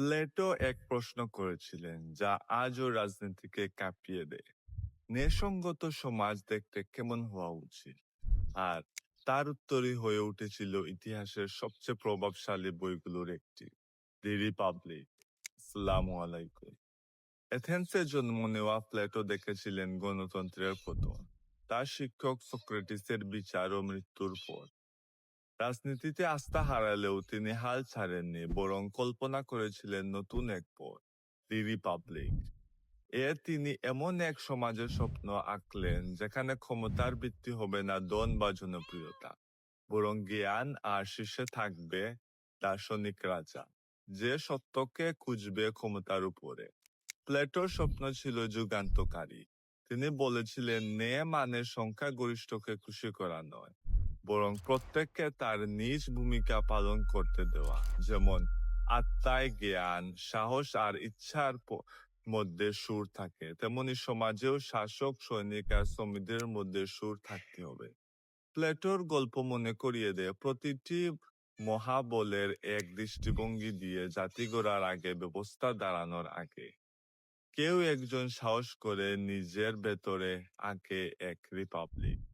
Plato এক প্রশ্ন করেছিলেন, যা আজও রাজনীতিকে কাঁপিয়ে দেয়। ন্যায়সঙ্গত সমাজ দেখতে কেমন হওয়া উচিত? আর তার উত্তরই হয়ে উঠেছিল ইতিহাসের সবচেয়ে প্রভাবশালী বইগুলোর একটি, দি রিপাবলিক। আসসালামু আলাইকুম। এথেন্সে জন্ম নেওয়া প্লেটো দেখেছিলেন গণতন্ত্রের পতন তার শিক্ষক সক্রেটিসের বিচার ও মৃত্যুর পর। রাজনীতিতে আস্থা হারালেও তিনি হাল ছাড়েননি, বরং কল্পনা করেছিলেন নতুন এক পথ, দি রিপাবলিক। এ তিনি এমন এক সমাজের স্বপ্ন আঁকলেন, যেখানে ক্ষমতার ভিত্তি হবে না দন বা জনপ্রিয়তা, বরং জ্ঞান আর শীর্ষে থাকবে দার্শনিক রাজা, যে সত্যকে খুঁজবে ক্ষমতার উপরে। প্লেটোর স্বপ্ন ছিল যুগান্তকারী। তিনি বলেছিলেন নে মানে সংখ্যাগরিষ্ঠকে খুশি করা নয় বরং প্রত্যেককে তার নিজ ভূমিকা পালন করতে দেওয়া। যেমন, আত্মায় জ্ঞান, সাহস আর ইচ্ছার মধ্যে সুর থাকে। তেমনি সমাজেও শাসক, সৈনিক আর শ্রমিকদের মধ্যে সুর থাকতে হবে। প্লেটোর গল্প মনে করিয়ে দেয় প্রতিটি মহাবলের এক দৃষ্টিভঙ্গি দিয়ে জাতি গড়ার আগে, ব্যবস্থা দাঁড়ানোর আগে। কেউ একজন সাহস করে নিজের ভেতরে আঁকে এক রিপাবলিক।